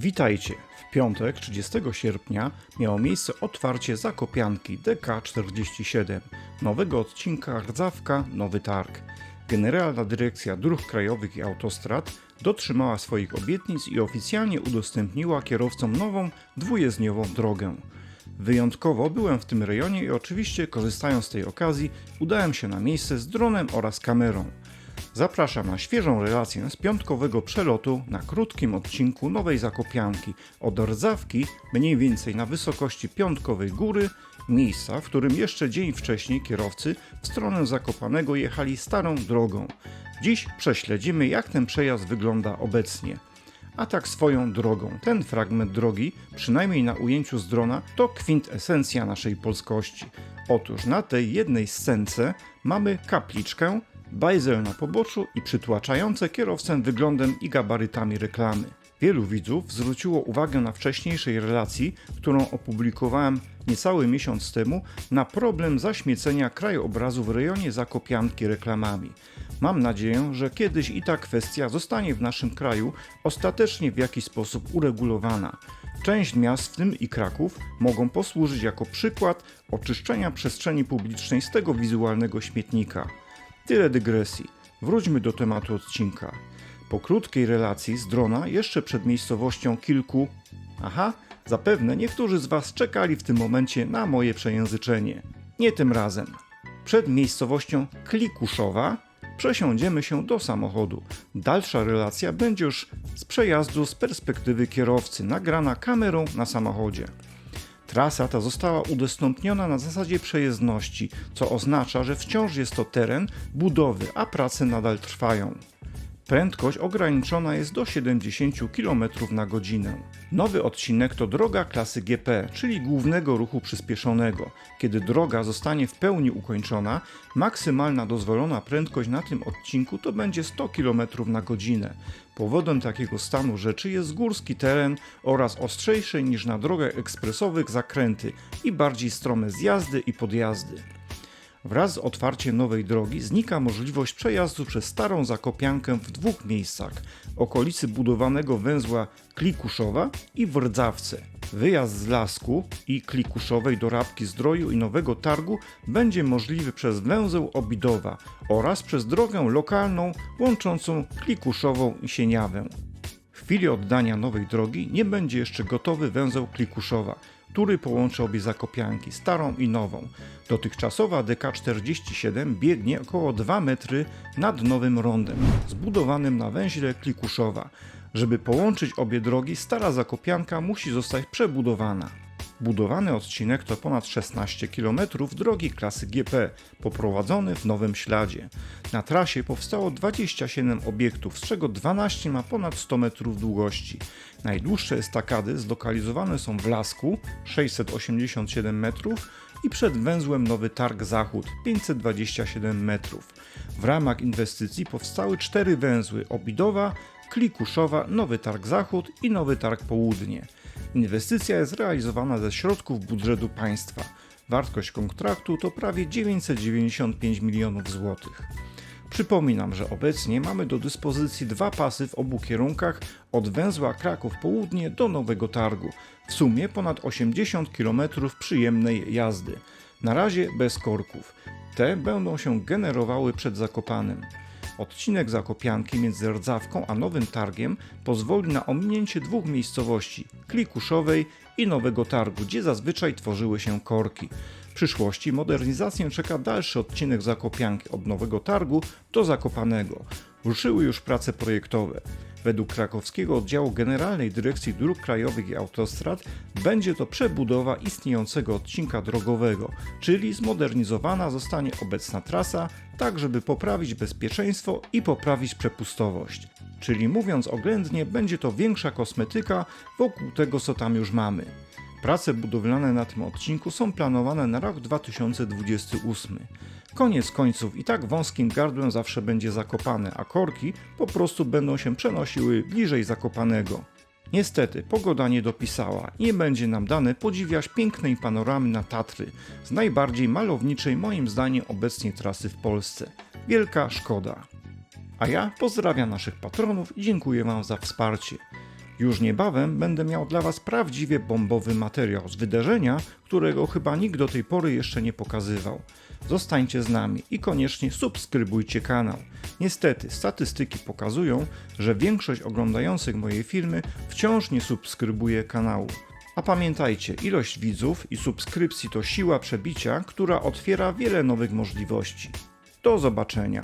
Witajcie! W piątek 30 sierpnia miało miejsce otwarcie Zakopianki DK47, nowego odcinka Rdzawka Nowy Targ. Generalna Dyrekcja Dróg Krajowych i Autostrad dotrzymała swoich obietnic i oficjalnie udostępniła kierowcom nową dwujezdniową drogę. Wyjątkowo byłem w tym rejonie i oczywiście korzystając z tej okazji udałem się na miejsce z dronem oraz kamerą. Zapraszam na świeżą relację z piątkowego przelotu na krótkim odcinku Nowej Zakopianki od Rdzawki, mniej więcej na wysokości Piątkowej Góry, miejsca, w którym jeszcze dzień wcześniej kierowcy w stronę Zakopanego jechali starą drogą. Dziś prześledzimy jak ten przejazd wygląda obecnie. A tak swoją drogą, ten fragment drogi, przynajmniej na ujęciu z drona, to kwintesencja naszej polskości. Otóż na tej jednej scence mamy kapliczkę, bajzel na poboczu i przytłaczające kierowcę wyglądem i gabarytami reklamy. Wielu widzów zwróciło uwagę na wcześniejszej relacji, którą opublikowałem niecały miesiąc temu, na problem zaśmiecenia krajobrazu w rejonie Zakopianki reklamami. Mam nadzieję, że kiedyś i ta kwestia zostanie w naszym kraju ostatecznie w jakiś sposób uregulowana. Część miast, w tym i Kraków, mogą posłużyć jako przykład oczyszczenia przestrzeni publicznej z tego wizualnego śmietnika. Tyle dygresji. Wróćmy do tematu odcinka. Po krótkiej relacji z drona, jeszcze przed miejscowością kilku. Aha, zapewne niektórzy z Was czekali w tym momencie na moje przejęzyczenie. Nie tym razem. Przed miejscowością Klikuszowa przesiądziemy się do samochodu. Dalsza relacja będzie już z przejazdu z perspektywy kierowcy, nagrana kamerą na samochodzie. Trasa ta została udostępniona na zasadzie przejezdności, co oznacza, że wciąż jest to teren budowy, a prace nadal trwają. Prędkość ograniczona jest do 70 km na godzinę. Nowy odcinek to droga klasy GP, czyli głównego ruchu przyspieszonego. Kiedy droga zostanie w pełni ukończona, maksymalna dozwolona prędkość na tym odcinku to będzie 100 km na godzinę. Powodem takiego stanu rzeczy jest górski teren oraz ostrzejsze niż na drogach ekspresowych zakręty i bardziej strome zjazdy i podjazdy. Wraz z otwarciem nowej drogi znika możliwość przejazdu przez starą Zakopiankę w dwóch miejscach okolicy budowanego węzła Klikuszowa i w Rdzawce. Wyjazd z Lasku i Klikuszowej do Rabki Zdroju i Nowego Targu będzie możliwy przez węzeł Obidowa oraz przez drogę lokalną łączącą Klikuszową i Sieniawę. W chwili oddania nowej drogi nie będzie jeszcze gotowy węzeł Klikuszowa, który połączy obie zakopianki, starą i nową. Dotychczasowa DK47 biegnie około 2 metry nad nowym rondem, zbudowanym na węźle Klikuszowa. Żeby połączyć obie drogi, stara zakopianka musi zostać przebudowana. Budowany odcinek to ponad 16 km drogi klasy GP, poprowadzony w nowym śladzie. Na trasie powstało 27 obiektów, z czego 12 ma ponad 100 metrów długości. Najdłuższe estakady zlokalizowane są w Lasku 687 metrów i przed węzłem Nowy Targ Zachód 527 metrów. W ramach inwestycji powstały cztery węzły Obidowa, Klikuszowa, Nowy Targ Zachód i Nowy Targ Południe. Inwestycja jest realizowana ze środków budżetu państwa. Wartość kontraktu to prawie 995 milionów złotych. Przypominam, że obecnie mamy do dyspozycji dwa pasy w obu kierunkach od węzła Kraków Południe do Nowego Targu. W sumie ponad 80 km przyjemnej jazdy. Na razie bez korków. Te będą się generowały przed Zakopanem. Odcinek Zakopianki między Rdzawką a Nowym Targiem pozwoli na ominięcie dwóch miejscowości Klikuszowej i Nowego Targu, gdzie zazwyczaj tworzyły się korki. W przyszłości modernizację czeka dalszy odcinek Zakopianki od Nowego Targu do Zakopanego. Ruszyły już prace projektowe. Według krakowskiego oddziału Generalnej Dyrekcji Dróg Krajowych i Autostrad będzie to przebudowa istniejącego odcinka drogowego, czyli zmodernizowana zostanie obecna trasa, tak żeby poprawić bezpieczeństwo i poprawić przepustowość. Czyli mówiąc oględnie, będzie to większa kosmetyka wokół tego, co tam już mamy. Prace budowlane na tym odcinku są planowane na rok 2028. Koniec końców i tak wąskim gardłem zawsze będzie zakopane, a korki po prostu będą się przenosiły bliżej zakopanego. Niestety, pogoda nie dopisała i nie będzie nam dane podziwiać pięknej panoramy na Tatry z najbardziej malowniczej moim zdaniem obecnie trasy w Polsce. Wielka szkoda. A ja pozdrawiam naszych patronów i dziękuję Wam za wsparcie. Już niebawem będę miał dla Was prawdziwie bombowy materiał z wydarzenia, którego chyba nikt do tej pory jeszcze nie pokazywał. Zostańcie z nami i koniecznie subskrybujcie kanał. Niestety, statystyki pokazują, że większość oglądających moje filmy wciąż nie subskrybuje kanału. A pamiętajcie, ilość widzów i subskrypcji to siła przebicia, która otwiera wiele nowych możliwości. Do zobaczenia.